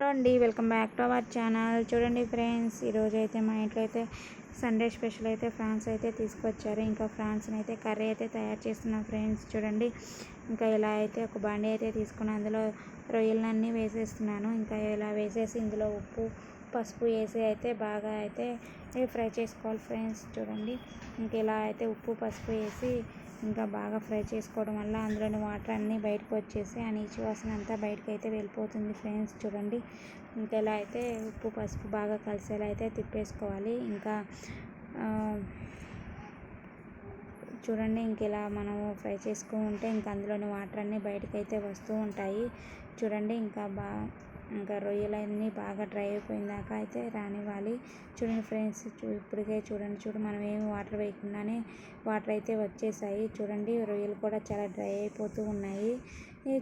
Hello అండి welcome back to our channel. చూడండి friends ఈరోజు అయితే మా ఇంట్లో అయితే సండే స్పెషల్ అయితే ఫ్రాన్స్ అయితే తీసుకొచ్చారు. ఇంకా ఫ్రాన్స్ని అయితే కర్రీ అయితే తయారు చేస్తున్నాం ఫ్రెండ్స్ చూడండి. ఇంకా ఇలా అయితే ఒక బండి అయితే తీసుకుని అందులో రొయ్యలన్నీ వేసేస్తున్నాను. ఇంకా ఇలా వేసేసి ఇందులో ఉప్పు పసుపు వేసి అయితే బాగా అయితే ఫ్రై చేసుకోవాలి ఫ్రెండ్స్ చూడండి. ఇంకా ఇలా అయితే ఉప్పు పసుపు వేసి ఇంకా బాగా ఫ్రై చేసుకోవడం వల్ల అందులోని వాటర్ అన్నీ బయటకు వచ్చేసి ఆ నీచు వాసన అంతా బయటకు అయితే వెళ్ళిపోతుంది ఫ్రెండ్స్. చూడండి. ఇంకా ఇలా అయితే ఉప్పు పసుపు బాగా కలిసేలా అయితే తిప్పేసుకోవాలి. ఇంకా చూడండి. ఇంక ఇలా మనము ఫ్రై చేసుకుంటే ఇంకా అందులోని వాటర్ అన్నీ బయటకు అయితే వస్తూ ఉంటాయి. చూడండి. ఇంకా బాగా ఇంకా రొయ్యలన్నీ బాగా డ్రై అయిపోయిందాక అయితే రానివ్వాలి. చూడండి ఫ్రెండ్స్ ఇప్పటికే చూడండి చూడు మనం ఏమి వాటర్ వేయకుండానే వాటర్ అయితే వచ్చేసాయి. చూడండి రొయ్యలు కూడా చాలా డ్రై అయిపోతూ ఉన్నాయి.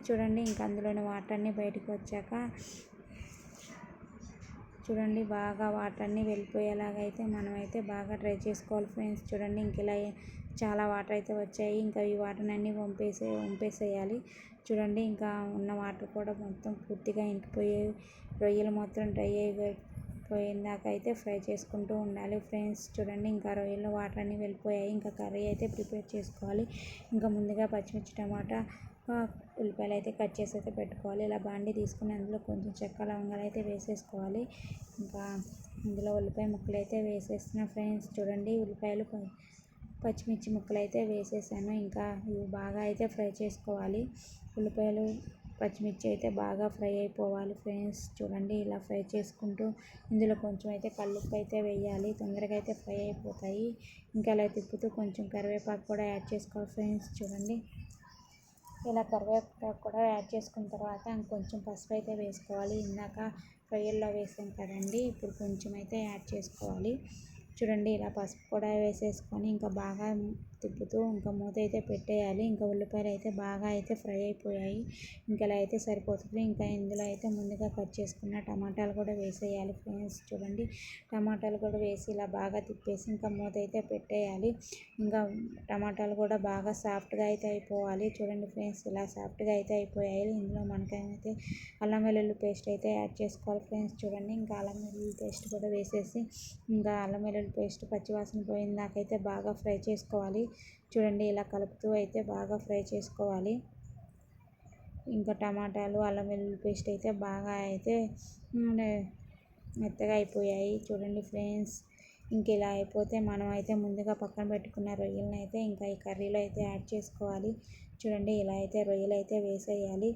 చూడండి ఇంకా అందులోని వాటర్ అన్నీ బయటకు వచ్చాక చూడండి బాగా వాటర్ అన్నీ వెళ్ళిపోయేలాగా అయితే మనమైతే బాగా డ్రై చేసుకోవాలి ఫ్రెండ్స్. చూడండి ఇంక ఇలా చాలా వాటర్ అయితే వచ్చాయి. ఇంకా ఈ వాటర్ అన్నీ వంపేసే వంపేసేయాలి. చూడండి ఇంకా ఉన్న వాటర్ కూడా మొత్తం పూర్తిగా ఇంకిపోయే రొయ్యలు మొత్తం డ్రై అయిపోయిందాక అయితే ఫ్రై చేసుకుంటూ ఉండాలి ఫ్రెండ్స్. చూడండి ఇంకా రొయ్యలు వాటర్ అన్నీ వెళ్ళిపోయాయి. ఇంకా కర్రీ అయితే ప్రిపేర్ చేసుకోవాలి. ఇంకా ముందుగా పచ్చిమిర్చి టమాటా ఉల్లిపాయలు అయితే కట్ చేసి అయితే పెట్టుకోవాలి. ఇలా బాండి తీసుకుని అందులో కొంచెం చెక్క లవంగాలు అయితే వేసేసుకోవాలి. ఇంకా ఇందులో ఉల్లిపాయ ముక్కలు అయితే వేసేస్తున్నా ఫ్రెండ్స్. చూడండి ఉల్లిపాయలు పచ్చిమిర్చి ముక్కలు అయితే వేసేసాను. ఇంకా ఇవి బాగా అయితే ఫ్రై చేసుకోవాలి. ఉల్లిపాయలు పచ్చిమిర్చి అయితే బాగా ఫ్రై అయిపోవాలి ఫ్రెండ్స్. చూడండి ఇలా ఫ్రై చేసుకుంటూ ఇందులో కొంచెం అయితే కల్లుప్పు అయితే వేయాలి. తొందరగా అయితే ఫ్రై అయిపోతాయి. ఇంకా అలా తిప్పుతూ కొంచెం కరివేపాకు కూడా యాడ్ చేసుకోవాలి ఫ్రెండ్స్. చూడండి. ఇలా కరివేపాకు కూడా యాడ్ చేసుకున్న తర్వాత కొంచెం పసుపు అయితే వేసుకోవాలి. ఇందాక ఫ్రైల్లో వేసాం కదండి. ఇప్పుడు కొంచెం అయితే యాడ్ చేసుకోవాలి. చూడండి ఇలా పసుపు కూడా వేసేసుకొని ఇంకా బాగా తిప్పుతూ ఇంకా మూత అయితే పెట్టేయాలి. ఇంకా ఉల్లిపాయలు అయితే బాగా అయితే ఫ్రై అయిపోయాయి. ఇంకా ఇలా అయితే సరిపోతుంది ఇంకా ఇందులో అయితే ముందుగా కట్ చేసుకున్న టమాటాలు కూడా వేసేయాలి ఫ్రెండ్స్. చూడండి టమాటాలు కూడా వేసి ఇలా బాగా తిప్పేసి ఇంకా మూత అయితే పెట్టేయాలి. ఇంకా టమాటాలు కూడా బాగా సాఫ్ట్గా అయితే అయిపోవాలి. చూడండి ఫ్రెండ్స్ ఇలా సాఫ్ట్గా అయితే అయిపోయాయి. ఇందులో మనకైతే అల్లం వెల్లుల్లి పేస్ట్ అయితే యాడ్ చేసుకోవాలి ఫ్రెండ్స్. చూడండి ఇంకా అల్లం వెల్లుల్లి పేస్ట్ కూడా వేసేసి ఇంకా అల్లం వెల్లుల్లి పేస్ట్ పచ్చివాసన పోయిన దాకైతే బాగా ఫ్రై చేసుకోవాలి. చూడండి ఇలా కలుపుతూ అయితే బాగా ఫ్రై చేసుకోవాలి. ఇంకా టమాటాలు అల్లం వెల్లుల్లి పేస్ట్ అయితే బాగా అయితే మెత్తగా అయిపోయాయి. చూడండి ఫ్రెండ్స్ ఇంక ఇలా అయిపోతే మనం అయితే ముందుగా పక్కన పెట్టుకున్న రొయ్యలను అయితే ఇంకా ఈ కర్రీలో అయితే యాడ్ చేసుకోవాలి. చూడండి ఇలా అయితే రొయ్యలు అయితే వేసేయాలి.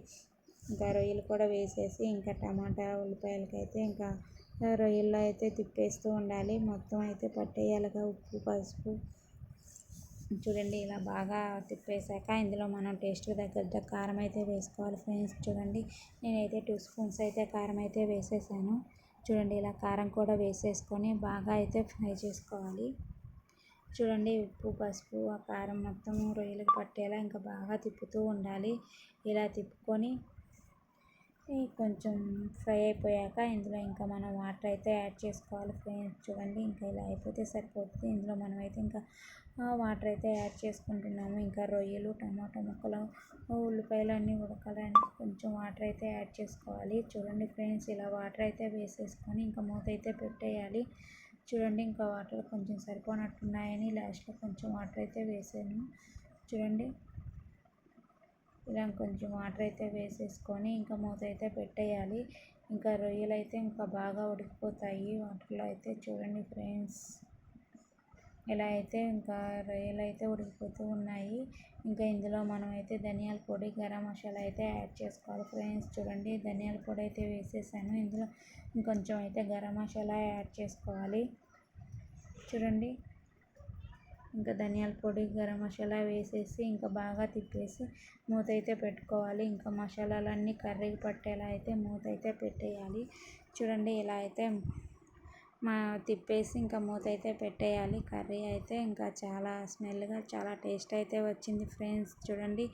ఇంకా రొయ్యలు కూడా వేసేసి ఇంకా టమాటా ఉల్లిపాయలకి అయితే ఇంకా రొయ్యల్లో అయితే తిప్పేస్తూ ఉండాలి. మొత్తం అయితే పట్టేయాలిగా ఉప్పు పసుపు. చూడండి ఇలా బాగా తిప్పేసాక ఇందులో మనం టేస్ట్ తగ్గట్టు కారం అయితే వేసుకోవాలి ఫ్రెండ్స్ చూడండి నేనైతే టూ స్పూన్స్ అయితే కారం అయితే వేసేసాను. చూడండి ఇలా కారం కూడా వేసేసుకొని బాగా అయితే ఫ్రై చేసుకోవాలి. చూడండి ఉప్పు పసుపు ఆ కారం మొత్తం రొయ్యలకు పట్టేలా ఇంకా బాగా తిప్పుతూ ఉండాలి. ఇలా తిప్పుకొని కొంచెం ఫ్రై అయిపోయాక ఇందులో ఇంకా మనం వాటర్ అయితే యాడ్ చేసుకోవాలి ఫ్రెండ్స్ చూడండి ఇంకా ఇలా అయిపోతే సరిపోతుంది. ఇందులో మనమైతే ఇంకా వాటర్ అయితే యాడ్ చేసుకుంటున్నాము. ఇంకా రొయ్యలు టమాటా ముక్కలు ఉల్లిపాయలు అన్నీ ఉడకాలని కొంచెం వాటర్ అయితే యాడ్ చేసుకోవాలి. చూడండి ఫ్రెండ్స్ ఇలా వాటర్ అయితే వేసేసుకొని ఇంకా మూత అయితే పెట్టేయాలి. చూడండి ఇంకా వాటర్ కొంచెం సరిపోనట్టున్నాయని లాస్ట్లో కొంచెం వాటర్ అయితే వేసాను. చూడండి ఇలా కొంచెం వాటర్ అయితే వేసేసుకొని ఇంకా మూత అయితే పెట్టేయాలి. ఇంకా రొయ్యలు అయితే ఇంకా బాగా ఉడికిపోతాయి. వాటర్లో అయితే చూడండి ఫ్రెండ్స్. ఇలా అయితే ఇంకా రొయ్యలు అయితే ఉడికిపోతూ ఉన్నాయి. ఇంకా ఇందులో మనం అయితే ధనియాల పొడి గరం మసాలా అయితే యాడ్ చేసుకోవాలి ఫ్రెండ్స్. చూడండి ధనియాల పొడి అయితే వేసేసాను. ఇందులో ఇంకొంచెం అయితే గరం మసాలా యాడ్ చేసుకోవాలి. చూడండి ఇంకా ధనియాల పొడి గరం మసాలా వేసేసి ఇంకా బాగా తిప్పేసి మూత అయితే పెట్టుకోవాలి. ఇంకా మసాలాలన్నీ కర్రీకి పట్టేలా అయితే మూత అయితే పెట్టేయాలి. చూడండి ఇలా అయితే మా తిప్పేసి ఇంకా మూత అయితే పెట్టేయాలి. కర్రీ అయితే ఇంకా చాలా స్మెల్గా చాలా టేస్ట్ అయితే వచ్చింది ఫ్రెండ్స్. చూడండి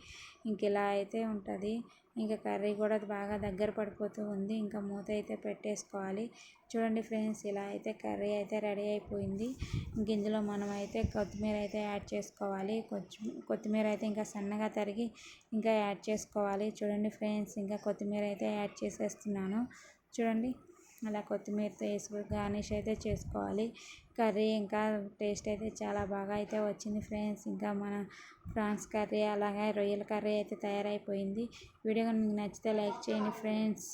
ఇంక ఇలా అయితే ఉంటుంది. ఇంకా కర్రీ కూడా బాగా దగ్గర పడిపోతూ ఉంది. ఇంకా మూత అయితే పెట్టేసుకోవాలి. చూడండి ఫ్రెండ్స్ ఇలా అయితే కర్రీ అయితే రెడీ అయిపోయింది. ఇంక ఇందులో మనం అయితే కొత్తిమీర అయితే యాడ్ చేసుకోవాలి. కొత్తిమీర అయితే ఇంకా సన్నగా తరిగి ఇంకా యాడ్ చేసుకోవాలి. చూడండి ఫ్రెండ్స్ ఇంకా కొత్తిమీర అయితే యాడ్ చేసేస్తున్నాను. చూడండి. అలా కొత్తిమీరతో వేసుకు గార్నిష్ అయితే చేసుకోవాలి. కర్రీ ఇంకా టేస్ట్ అయితే చాలా బాగా అయితే వచ్చింది ఫ్రెండ్స్. ఇంకా మన ప్రాన్స్ కర్రీ అలాగే రొయ్యల కర్రీ అయితే తయారైపోయింది. వీడియో కనుక నచ్చితే లైక్ చేయండి ఫ్రెండ్స్.